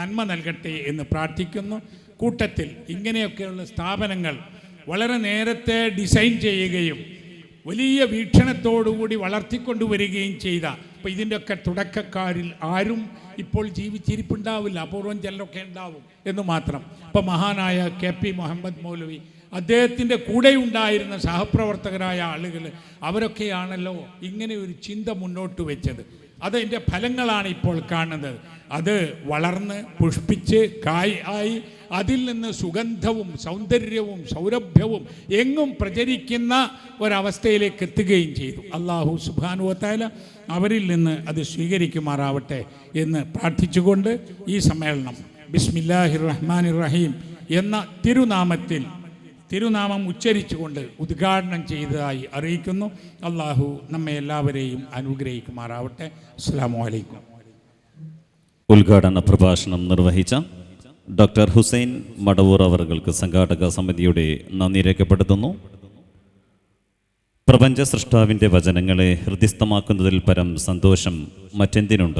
നന്മ നൽകട്ടെ എന്ന് പ്രാർത്ഥിക്കുന്നു. കൂട്ടത്തിൽ ഇങ്ങനെയൊക്കെയുള്ള സ്ഥാപനങ്ങൾ വളരെ നേരത്തെ ഡിസൈൻ ചെയ്യുകയും വലിയ വീക്ഷണത്തോടുകൂടി വളർത്തിക്കൊണ്ടുവരികയും ചെയ്ത അപ്പോൾ ഇതിന്റെയൊക്കെ തുടക്കക്കാരിൽ ആരും ഇപ്പോൾ ജീവിച്ചിരിപ്പുണ്ടാവില്ല. അപൂർവം ചിലരൊക്കെ ഉണ്ടാവും എന്ന് മാത്രം. അപ്പോൾ മഹാനായ കെ പി മുഹമ്മദ് മൗലവി അദ്ദേഹത്തിന്റെ കൂടെ ഉണ്ടായിരുന്ന സഹപ്രവർത്തകരായ ആളുകൾ അവരൊക്കെയാണല്ലോ ഇങ്ങനെ ഒരു ചിന്ത മുന്നോട്ട് വെച്ചത്. അതിന്റെ ഫലങ്ങളാണ് ഇപ്പോൾ കാണുന്നത്. അത് വളർന്ന് പുഷ്പിച്ച് കായ് ആയി അതിൽ നിന്ന് സുഗന്ധവും സൗന്ദര്യവും സൗരഭ്യവും എങ്ങും പ്രചരിക്കുന്ന ഒരവസ്ഥയിലേക്ക് എത്തുകയും ചെയ്തു. അള്ളാഹു സുബാനുവത്തായ അവരിൽ നിന്ന് അത് സ്വീകരിക്കുമാറാവട്ടെ എന്ന് പ്രാർത്ഥിച്ചുകൊണ്ട് ഈ സമ്മേളനം ബിസ്മില്ലാഹിർ റഹ്മാനിർ റഹീം എന്ന തിരുനാമത്തിൽ തിരുനാമം ഉച്ചരിച്ചുകൊണ്ട് ഉദ്ഘാടനം ചെയ്തതായി അറിയിക്കുന്നു. അള്ളാഹു നമ്മെ എല്ലാവരെയും അനുഗ്രഹിക്കുമാറാവട്ടെ. അസ്സാം വലൈക്കും ഉദ്ഘാടന പ്രഭാഷണം നിർവഹിച്ച ഡോക്ടർ ഹുസൈൻ മടവൂർ അവർക്ക് സംഘാടക സമിതിയുടെ നന്ദി രേഖപ്പെടുത്തുന്നു. പ്രപഞ്ച സൃഷ്ടാവിന്റെ വചനങ്ങളെ ഹൃദ്യസ്ഥമാക്കുന്നതിൽ പരം സന്തോഷം മറ്റെന്തിനുണ്ട്?